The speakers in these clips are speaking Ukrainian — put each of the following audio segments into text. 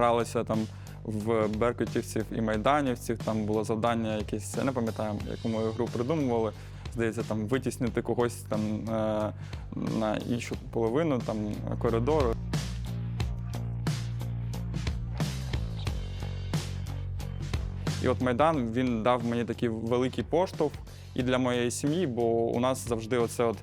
гралися там в беркутівців і майданівців. Там було завдання якесь, я не пам'ятаю, яку ми гру придумували. Здається, там витіснити когось там е, на іншу половину там коридору. І от Майдан він дав мені такий великий поштовх і для моєї сім'ї, бо у нас завжди оце от,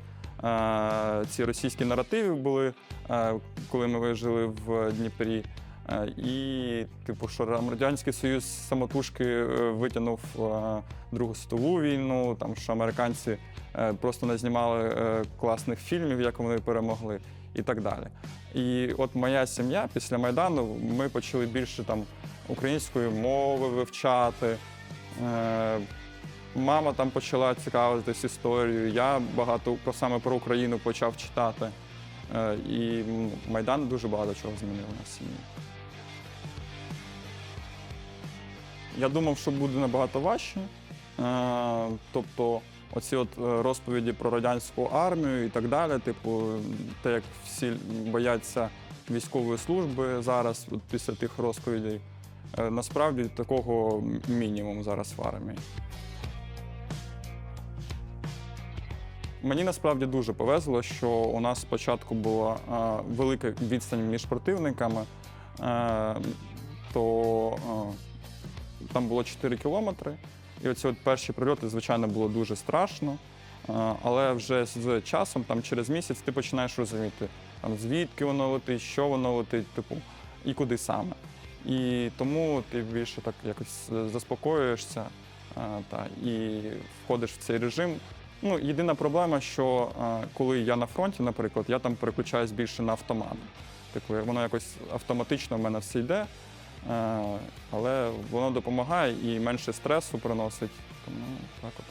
е, ці російські наративи були, е, коли ми жили в Дніпрі. Е, і, типу, що Радянський Союз самотужки е, витягнув е, Другу світову війну, там що американці просто не знімали класних фільмів, як вони перемогли, і так далі. І от моя сім'я після Майдану ми почали більше там української мови вивчати. Мама там почала цікавитись історією. Я багато про саме про Україну почав читати. І Майдан дуже багато чого змінив на сім'ї. Я думав, що буде набагато важче. Е, Тобто, оці от е, розповіді про радянську армію і так далі, типу, те, як всі бояться військової служби зараз, от після тих розповідей. Е, Насправді такого мінімум зараз в армії. Мені насправді дуже повезло, що у нас спочатку була велика відстань між противниками, то там було 4 кілометри. І оці от перші прильоти, звичайно, було дуже страшно. Але вже з часом, там через місяць, ти починаєш розуміти, там, звідки воно летить, що воно летить, типу, і куди саме. І тому ти більше так якось заспокоюєшся та, і входиш в цей режим. Ну, єдина проблема, що коли я на фронті, наприклад, я там переключаюсь більше на автомат. Типу, воно якось автоматично в мене все йде, але воно допомагає і менше стресу приносить. Тому так от.